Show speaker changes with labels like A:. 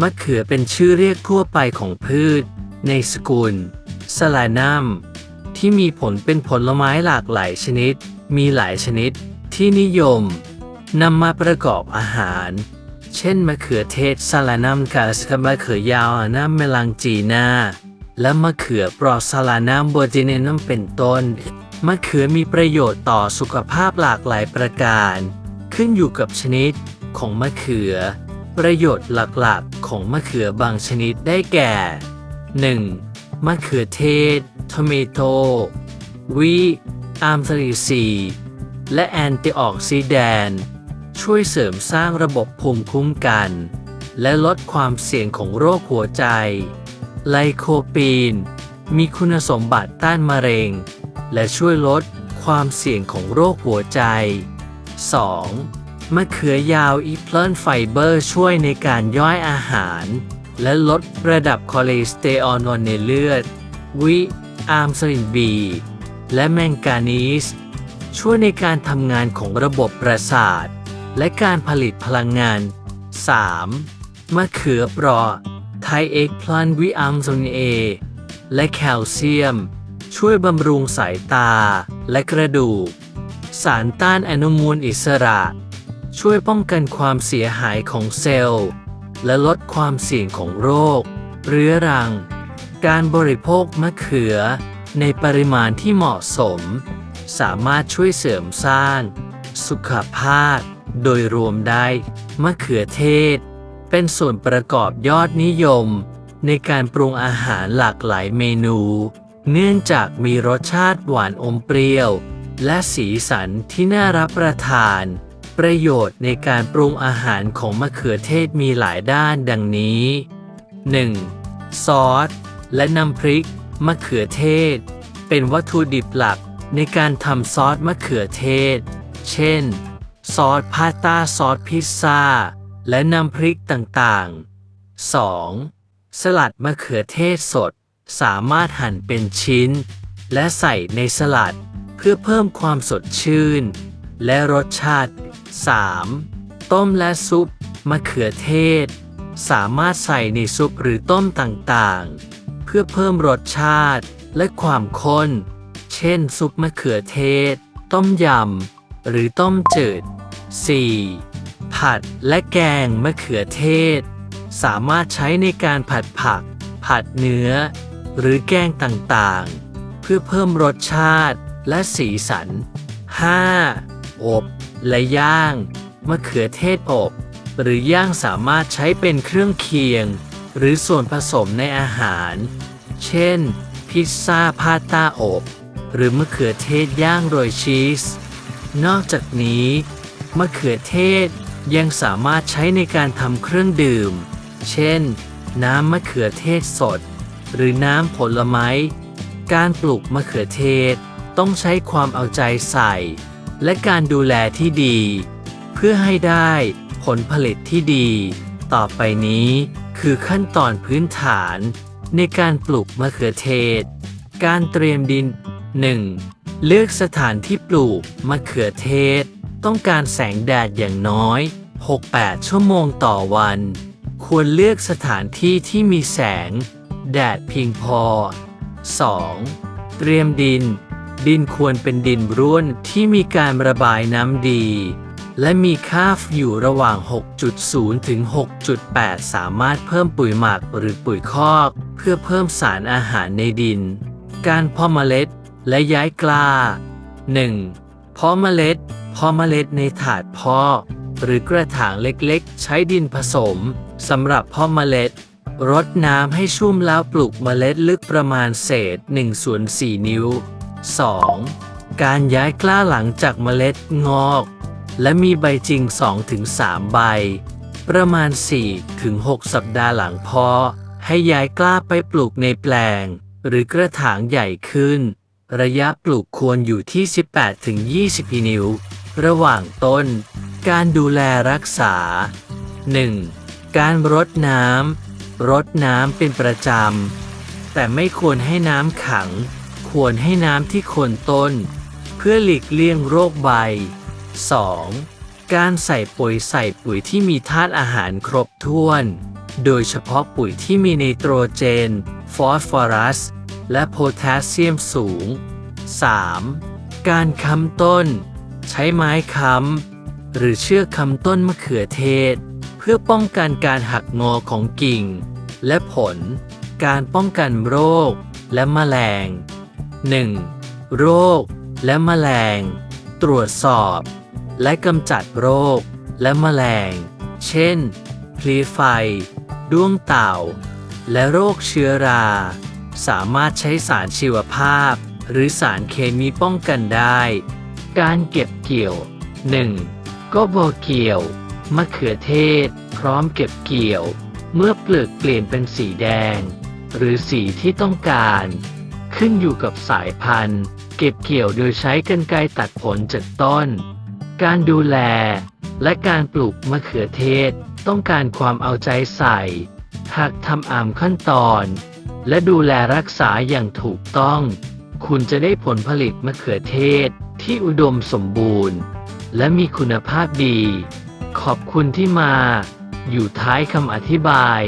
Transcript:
A: มะเขือเป็นชื่อเรียกทั่วไปของพืช ในสกุลสลานัมที่มีผลเป็นผลไม้หลากหลายชนิด มีหลายชนิดที่นิยมนำมาประกอบอาหาร เช่นมะเขือเทศซาลานัมกาสกับมะเขือยาวนัมเมลังจีนาและมะเขือปรอซาลานัมโบจิเนนัมเป็นต้น มะเขือมีประโยชน์ต่อสุขภาพหลากหลายประการ ขึ้นอยู่กับชนิดของมะเขือ ประโยชน์หลักๆ ของมะเขือบางชนิดได้แก่ 1. มะเขือเทศ ทอมโตวีอาร์มสรีซีและแอนตี้ออกซิแดนช่วยเสริมสร้างระบบภูมิคุ้มกัน และลดความเสี่ยงของโรคหัวใจ ไลโคปีน มีคุณสมบัติต้านมะเร็ง และช่วยลดความเสี่ยงของโรคหัวใจ 2. มะเขือยาวอีเพลินไฟเบอร์ช่วยในการย่อยอาหาร และลดระดับคอเลสเตอรอลในเลือด วิอาร์มสลินบี และแมงกานีสช่วยในการทำงานของระบบประสาท และการผลิตพลังงาน 3. มะเขือเปราะไทเอ็กพลันวิอัมโซนเอ และแคลเซียม ช่วยบำรุงสายตาและกระดูก สารต้านอนุมูลอิสระ ช่วยป้องกันความเสียหายของเซลล์ และลดความเสี่ยงของโรค เรื้อรัง การบริโภคมะเขือ ในปริมาณที่เหมาะสม สามารถช่วยเสริมสร้าง สุขภาพ โดยรวมได้ มะเขือเทศ เป็นส่วนประกอบยอดนิยม ในการปรุงอาหารหลากหลายเมนู เนื่องจากมีรสชาติหวานอมเปรี้ยว และสีสันที่น่ารับประทาน ประโยชน์ในการปรุงอาหารของมะเขือเทศมีหลายด้านดังนี้ 1. ซอส และน้ำพริก มะเขือเทศ เป็นวัตถุดิบหลักในการทำซอสมะเขือเทศ เช่น ซอสพาสต้าซอสพิซซ่า และน้ำพริกต่างๆ 2. สลัดมะเขือเทศสด สามารถหั่นเป็นชิ้น และใส่ในสลัดเพื่อเพิ่มความสดชื่น และรสชาติ 3. ต้มและซุป มะเขือเทศ สามารถใส่ในซุปหรือต้มต่างๆ เพื่อเพิ่มรสชาติและความข้น เช่น ซุปมะเขือเทศ ต้มยำ หรือต้มจืด 4. ผัดและแกงมะเขือเทศ สามารถใช้ในการผัดผัก ผัดเนื้อ หรือแกงต่างๆ เพื่อเพิ่มรสชาติและสีสัน 5. อบ และย่างมะเขือเทศอบ หรือย่างสามารถใช้เป็นเครื่องเคียง หรือส่วนผสมในอาหาร เช่น พิซซ่าพาสต้าอบ หรือมะเขือเทศย่างโรยชีส นอกจากนี้ มะเขือเทศยังสามารถใช้ในการทำเครื่องดื่ม เช่น น้ำมะเขือเทศสด หรือน้ำผลไม้ การปลูกมะเขือเทศต้องใช้ความเอาใจใส่ และการดูแลที่ดี เพื่อให้ได้ผลผลิตที่ดี ต่อไปนี้คือขั้นตอนพื้นฐานในการปลูกมะเขือเทศ การเตรียมดิน 1. เลือกสถานที่ปลูกมะเขือเทศ ต้องการแสงแดดอย่างน้อย 6-8 ชั่วโมงต่อวัน ควรเลือกสถานที่ที่มีแสง แดดเพียงพอ 2. เตรียมดิน ดินควรเป็นดินร่วนที่มีการระบายน้ำดี และมีค่าอยู่ระหว่าง 6.0 ถึง 6.8 สามารถเพิ่มปุ๋ยหมักหรือปุ๋ยคอก เพื่อเพิ่มสารอาหารในดิน การเพาะเมล็ดและย้ายกล้า 1. เพาะเมล็ด เพาะเมล็ดในถาดเพาะหรือกระถางเล็กๆ ใช้ดินผสมสำหรับเพาะเมล็ดรดน้ำให้ชุ่มแล้วปลูกเมล็ดลึกประมาณเศษ1ส่วน4นิ้ว 2. การย้ายกล้าหลังจากเมล็ดงอก และมีใบจริง 2-3 ใบ ประมาณ 4-6 สัปดาห์หลังพาะให้ย้ายกล้าไปปลูกในแปลง หรือกระถางใหญ่ขึ้น ระยะปลูกควรอยู่ที่ 18-20 นิ้ว ระหว่างต้น การดูแลรักษา 1. การรดน้ำรดน้ำเป็นประจำ แต่ไม่ควรให้น้ำขัง ควรให้น้ำที่โคนต้น เพื่อหลีกเลี่ยงโรคใบ 2. การใส่ปุ๋ยใส่ปุ๋ยที่มีธาตุอาหารครบถ้วน โดยเฉพาะปุ๋ยที่มีไนโตรเจน ฟอสฟอรัส และโพแทสเซียมสูง 3. การค้ำต้น ใช้ไม้ค้ำหรือเชือกค้ำต้นมะเขือเทศ เพื่อป้องกันการหักงอของกิ่ง และผล การป้องกันโรค และแมลง 1. โรค และแมลง ตรวจสอบ และกำจัดโรค และแมลง เช่น พลีไฟ ด้วงเต่า และโรคเชื้อรา สามารถใช้สารชีวภาพ หรือสารเคมีป้องกันได้ การเก็บเกี่ยว 1. ก็บอเกี่ยว มะเขือเทศ พร้อมเก็บเกี่ยว เมื่อเปลือกเปลี่ยนเป็นสีแดง หรือสีที่ต้องการ ขึ้นอยู่กับสายพันธุ์ เก็บเกี่ยวโดยใช้กรรไกรตัดผลจากต้น การดูแล และการปลูกมะเขือเทศต้องการความเอาใจใส่ หากทำอามขั้นตอน และดูแลรักษาอย่างถูกต้อง คุณจะได้ผลผลิตมะเขือเทศที่อุดมสมบูรณ์ และมีคุณภาพดี ขอบคุณที่มา อยู่ท้ายคำอธิบาย